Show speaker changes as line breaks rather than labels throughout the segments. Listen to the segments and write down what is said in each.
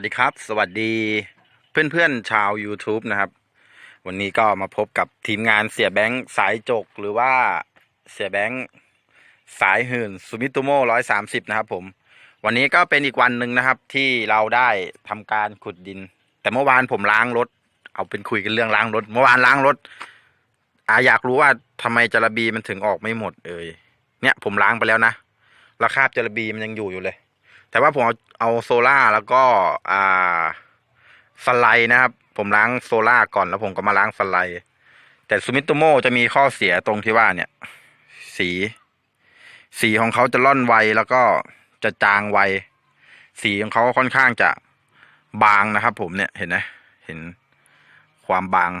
วัสดีครับ สวัสดีเพื่อนๆชาว YouTube นะครับ วันนี้ก็มาพบกับทีมงานเสียแบงค์สายจกหรือว่าเสียแบงค์สายหื่นซูมิโตโม่ร้อยสามสิบนะครับผม วันนี้ก็เป็นอีกวันหนึ่งนะครับ ที่เราได้ทำการขุดดิน แต่เมื่อวานผมล้างรถ เอาเป็นคุยกันเรื่องล้างรถ เมื่อวานล้างรถอาอยากรู้ว่าทำไมจระบีมันถึงออกไม่หมดเอ่ยเนี่ยผมล้างไปแล้วนะแล้วคาบจระบีมันยังอยู่อยู่เลย แต่ว่าผมเอาเอาโซล่าแล้วก็อ่าสไลด์นะครับ ผมล้างโซล่าก่อนแล้วผมก็มาล้างสไลด์แต่ซูมิโตโมจะมีข้อเสียตรงที่ว่าเนี่ย สี สีของเขาจะล่อนไวแล้วก็จะจางไว สีของเขาค่อนข้างจะบางนะครับ ผมเนี่ยเห็นไหมเห็นความบาง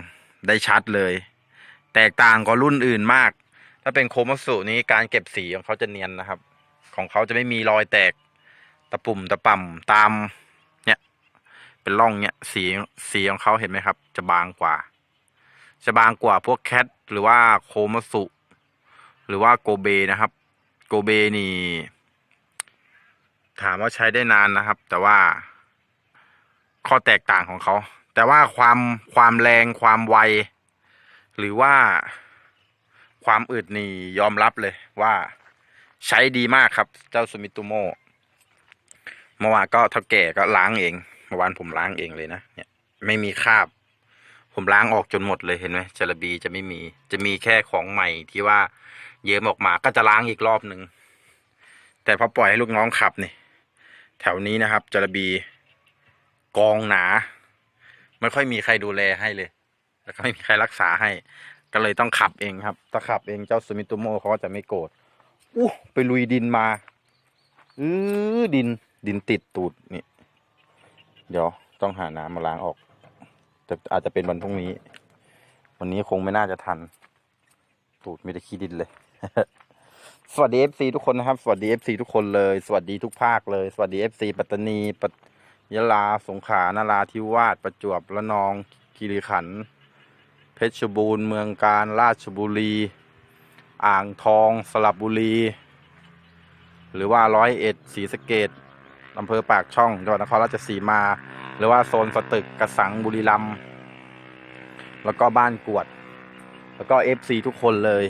ได้ชัดเลย แตกต่างกว่ารุ่นอื่นมาก ถ้าเป็นโคมัสุนี้การเก็บสีของเขาจะเนียนนะครับ ของเขาจะไม่มีรอยแตก ตะปุ่มตะป่ำตามเนี่ย เป็นร่องเนี่ยสีสีของเขาเห็นไหมครับ จะบางกว่า จะบางกว่าพวกแคทหรือว่าโคมัตสุ หรือว่าโกเบนะครับ โกเบนี่ ถามว่าใช้ได้นานนะครับ แต่ว่า ข้อแตกต่างของเขา แต่ว่าความความแรงความไว หรือว่าความอึดนี่ยอมรับเลยว่าใช้ดีมากครับ เจ้าซูมิโตโม เมื่อวานก็เท่าแก่ก็ล้างเองเมื่อวานผมล้างเองเลยนะเนี่ยไม่มีคราบ ผมล้างออกจนหมดเลยเห็นไหมจระบีจะไม่มี จะมีแค่ของใหม่ที่ว่า เยิ้มออกมาก็จะล้างอีกรอบหนึ่งแต่พอปล่อยให้ลูกน้องขับนี่แถวนี้นะครับจระบีกองหนา ไม่ค่อยมีใครดูแลให้เลย แล้วก็ไม่มีใครรักษาให้ ก็เลยต้องขับเองครับ ถ้าขับเองเจ้าซูมิโตโมเขาก็จะไม่โกรธอู้ไปลุยดินมา อือดิน ดินติดตูดนี่ เดี๋ยวต้องหาน้ำมาล้างออก แต่อาจจะเป็นวันพรุ่งนี้ วันนี้คงไม่น่าจะทัน ตูดม่ได้ขี้ดินเลย สวัสดีเอฟซีทุกคนนะครับ สวัสดีเอฟซีทุกคนเลย สวัสดีทุกภาคเลย สวัสดีเอฟซีปัตตานีปัตยะลา สงขลานาราธิวาส ประจวบ ระนอง คีรีขันธ์ เพชรบูรณ์ เมืองการราชบุรี อ่างทอง สระบุรี หรือว่าร้อยเอ็ดศรีสะเกด อำเภอปากช่องจังหวัดนครราชสีมา หรือว่าโซนสตึกกระสังบุรีรัมย์แล้วก็บ้านกวด แล้วก็เอฟซีทุกคนเลย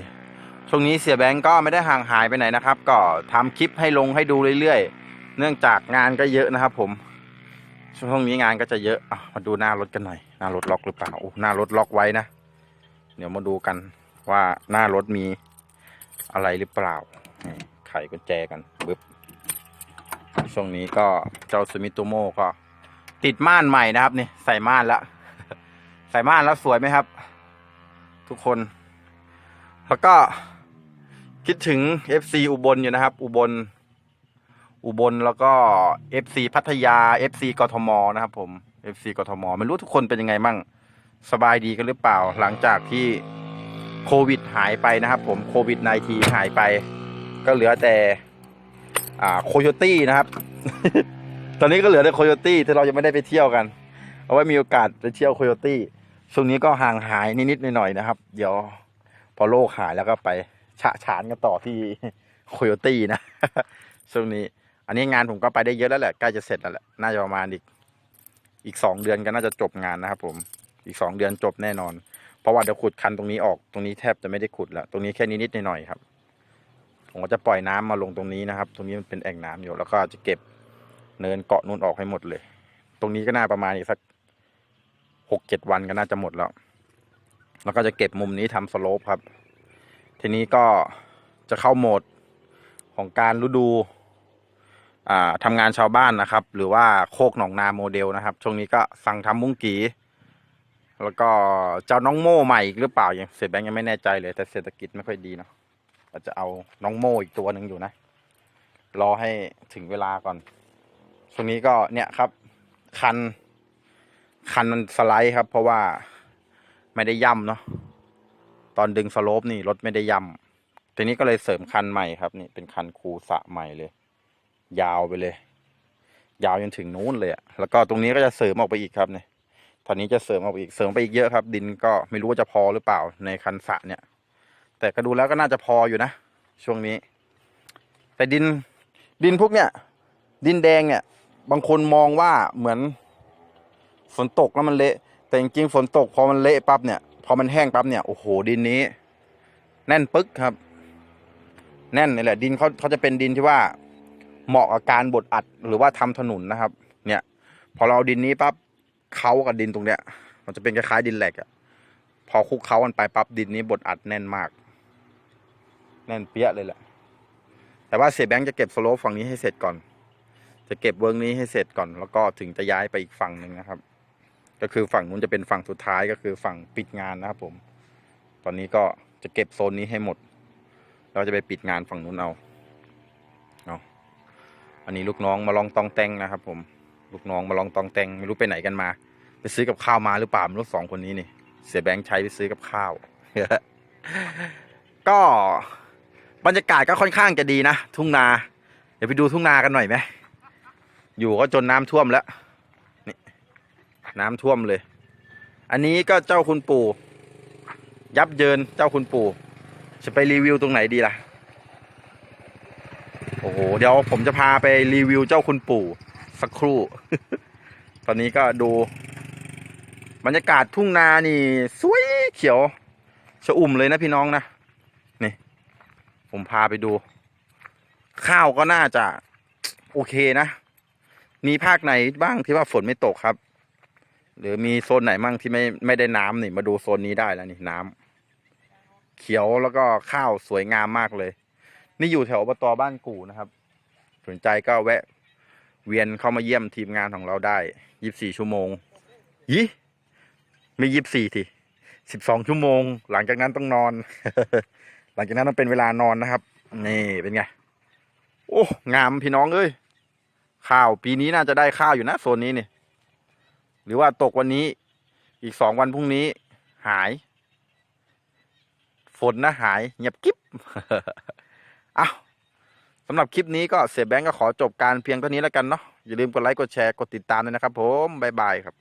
ช่วงนี้เสียแบงก์ก็ไม่ได้ห่างหายไปไหนนะครับ ก็ทำคลิปให้ลงให้ดูเรื่อยๆ เนื่องจากงานก็เยอะนะครับผม ช่วงนี้งานก็จะเยอะอะมาดูหน้ารถกันหน่อย หน้ารถล็อกหรือเปล่าโอ้หน้ารถล็อกไว้นะ เดี๋ยวมาดูกันว่าหน้ารถมีอะไรหรือเปล่า ไขกุญแจกันบึ๊บ ช่วงนี้ก็เจ้าซูมิโตโมก็ ติดม่านใหม่นะครับนี่ใส่ม่านแล้วใส่ม่านแล้วสวยไหมครับ ทุกคน แล้วก็คิดถึง FC อุบลอยู่นะครับ อุบล อุบลแล้วก็ FC พัทยา FC กทมนะครับ ผม FC กทมไม่รู้ทุกคนเป็นยังไงมั่งสบายดีกันหรือเปล่า หลังจากที่โควิดหายไปนะครับ ผมโควิด -19 หายไป ก็เหลือแต่ อ่าโคโยตี้นะครับ ตอนนี้ก็เหลือแต่โคโยตี้ที่เรายังไม่ได้ไปเที่ยวกัน เอาไว้มีโอกาสไปเที่ยวโคโยตี้ช่วงนี้ก็ห่างหายนิดๆหน่อยๆนะครับ เดี๋ยวพอโลกหายแล้วก็ไปฉะฉานกันต่อที่โคโยตี้นะช่วงนี้ อันนี้งานผมก็ไปได้เยอะแล้วแหละใกล้จะเสร็จแล้วแหละน่าจะประมาณอีกอีกสองเดือนก็น่าจะจบงานนะครับผมอีกสองเดือนจบแน่นอน เพราะว่าเดี๋ยวขุดคันตรงนี้ออกตรงนี้แทบจะไม่ได้ขุดแล้ว ตรงนี้แค่นิดๆหน่อยๆครับ ผมก็จะปล่อยน้ำมาลงตรงนี้นะครับ ตรงนี้มันเป็นแอ่งน้ำอยู่ แล้วก็จะเก็บเนินเกาะนู่นออกให้หมดเลย ตรงนี้ก็น่าประมาณอีกสักหกเจ็ดวันก็น่าจะหมดแล้ว แล้วก็จะเก็บมุมนี้ทำสโลปครับ ทีนี้ก็จะเข้าโหมดของการฤดูอ่าทำงานชาวบ้านนะครับ หรือว่าโคกหนองนาโมเดลนะครับ ช่วงนี้ก็สั่งทำมุ้งกี แล้วก็เจ้าน้องโม่ใหม่อีกหรือเปล่ายังเสียแบงค์ยังไม่แน่ใจเลย แต่เศรษฐกิจไม่ค่อยดีเนาะ เราจะเอาน้องโมอีกตัวหนึ่งอยู่นะ รอให้ถึงเวลาก่อนช่วงนี้ก็เนี่ยครับ คัน คันมันสไลด์ครับ เพราะว่าไม่ได้ย่ำเนาะตอนดึงสโลปนี่รถไม่ได้ย่ำทีนี้ก็เลยเสริมคันใหม่ครับ นี่เป็นคันคูสะใหม่เลย ยาวไปเลย ยาวจนถึงนู้นเลยอะแล้วก็ตรงนี้ก็จะเสริมออกไปอีกครับเนี่ยตอนนี้จะเสริมออกไปอีกเสริมไปอีกเยอะครับ ดินก็ไม่รู้ว่าจะพอหรือเปล่าในคันสะเนี่ย แต่ก็ดูแล้วก็น่าจะพออยู่นะ ช่วงนี้ แต่ดินดินพวกเนี่ยดินแดงเนี่ย บางคนมองว่าเหมือนฝนตกแล้วมันเละ แต่จริงๆฝนตกพอมันเละปั๊บเนี่ย พอมันแห้งปั๊บเนี่ยโอ้โหดินนี้ แน่นปึ๊กครับ แน่นนี่แหละ ดินเขาเขาจะเป็นดินที่ว่าเหมาะกับการบดอัดหรือว่าทำถนนนะครับ เนี่ย พอเราเอาดินนี้ปั๊บเขากับดินตรงเนี้ย มันจะเป็นคล้ายๆดินแหลกอะพอคลุกเขากันไปปั๊บดินนี้บดอัดแน่นมาก แน่นเปี้ยเลยแหละ แต่ว่าเสียแบงค์จะเก็บสโลปฝั่งนี้ให้เสร็จก่อน จะเก็บเวิร์กนี้ให้เสร็จก่อน แล้วก็ถึงจะย้ายไปอีกฝั่งหนึ่งนะครับ ก็คือฝั่งนู้นจะเป็นฝั่งสุดท้ายก็คือฝั่งปิดงานนะครับผม ตอนนี้ก็จะเก็บโซนนี้ให้หมด เราจะไปปิดงานฝั่งนู้นเอาเอาอันนี้ลูกน้องมาลองตองแต่งนะครับผม ลูกน้องมาลองตองแต่งไม่รู้ไปไหนกันมา ไปซื้อกับข้าวมาหรือเปล่าไม่รู้สองคนนี้นี่ เสียแบงค์ใช้ไปซื้อกับข้าวก็ บรรยากาศก็ค่อนข้างจะดีนะ ทุ่งนา เดี๋ยวไปดูทุ่งนากันหน่อยไหมอยู่ก็จนน้ำท่วมแล้วนี่น้ำท่วมเลย อันนี้ก็เจ้าคุณปู่ ยับเยินเจ้าคุณปู่ จะไปรีวิวตรงไหนดีล่ะ โอ้โห เดี๋ยวผมจะพาไปรีวิวเจ้าคุณปู่ สักครู่ ตอนนี้ก็ดูบรรยากาศทุ่งนานี่ สวยเขียวชะอุ่มเลยนะพี่น้องนะ ผมพาไปดู ข้าวก็น่าจะโอเคนะ มีภาคไหนบ้างที่ว่าฝนไม่ตกครับ หรือมีโซนไหนมั่งที่ไม่ไม่ได้น้ำนี่ มาดูโซนนี้ได้แล้วนี่น้ำเขียวแล้วก็ข้าวสวยงามมากเลย นี่อยู่แถวอบตบ้านกู่นะครับ สนใจก็แวะ เวียนเข้ามาเยี่ยมทีมงานของเราได้ยี่บสี่ชั่วโมงยี่ไม่ยี่บสี่ทีสิบสองชั่วโมง หลังจากนั้นต้องนอน ลังจากนั้นต้องเป็นเวลานอนนะครับ นี่เป็นไง โอ้งามพี่น้องเอ้ยข้าวปีนี้น่าจะได้ข้าวอยู่นะโซนนี้นี่ หรือว่าตกวันนี้ อีกสองวันพรุ่งนี้ หาย ฝนนะหายเงียบกิ๊บเอาสำหรับคลิปนี้ก็เสียแบงก์ก็ขอจบการเพียงเท่านี้แล้วกันเนาะอย่าลืมกดไลค์กดแชร์กดติดตามด้วยนะครับ ผมบ๊ายบายครับ